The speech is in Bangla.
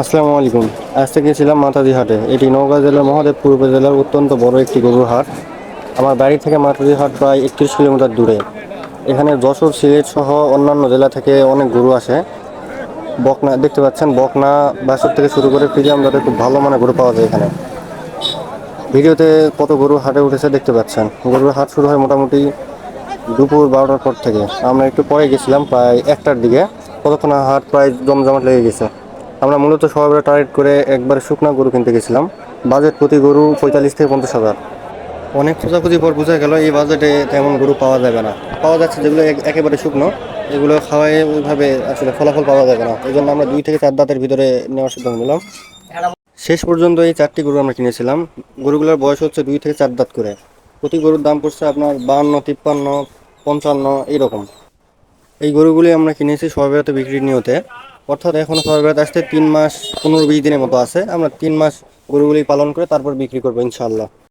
আসসালামু আলাইকুম। আজ থেকে ছিলাম মাতাদি হাটে। এটি নওগাঁ জেলার মহাদেবপুর উপজেলার অত্যন্ত বড় একটি গরুর হাট। আমার বাড়ি থেকে মাতাদি হাট প্রায় একত্রিশ কিলোমিটার দূরে। এখানে যশোর, সিলেট সহ অন্যান্য জেলা থেকে অনেক গরু আসে। বকনা, দেখতে পাচ্ছেন, বকনা বাসর থেকে শুরু করে ফ্রিজিয়াম যাতে খুব ভালো মানে গরু পাওয়া যায় এখানে। ভিডিওতে কত গরু হাটে উঠেছে দেখতে পাচ্ছেন। গরুর হাট শুরু হয় মোটামুটি দুপুর বারোটার পর থেকে। আমরা একটু পরে গেছিলাম প্রায় একটার দিকে। কতক্ষণ হাট প্রায় জমজমাট লেগে গেছে? আমরা মূলত সবাই টার্গেট করে একবার শুকনা গরু কিনতে গেছিলাম। বাজেট প্রতি গরু পঁয়তাল্লিশ থেকে পঞ্চাশ হাজার। অনেক খোঁজাখুঁজি পর বোঝা গেল, এই বাজেটে তেমন গরু পাওয়া যাবে না। পাওয়া যাচ্ছে যেগুলো একেবারে শুকনো, এগুলো খাওয়াই ওইভাবে আসলে ফলাফল পাওয়া যাবে না। এই জন্য আমরা দুই থেকে চার দাঁতের ভিতরে নেওয়ার সিদ্ধান্ত নিলাম। শেষ পর্যন্ত এই চারটি গরু আমরা কিনেছিলাম। গরুগুলোর বয়স হচ্ছে দুই থেকে চার দাঁত করে। প্রতি গরুর দাম পড়ছে আপনার বাহান্ন, তিপ্পান্ন, পঞ্চান্ন, এইরকম। এই গরুগুলি আমরা কিনেছি সরবরাহতে বিক্রির নিয়তে। অর্থাৎ এখন বেড়াতে আসতে তিন মাস পনেরো বিশ দিনের মতো আছে। আমরা তিন মাস গরুগুলি পালন করে তারপর বিক্রি করব ইনশাল্লাহ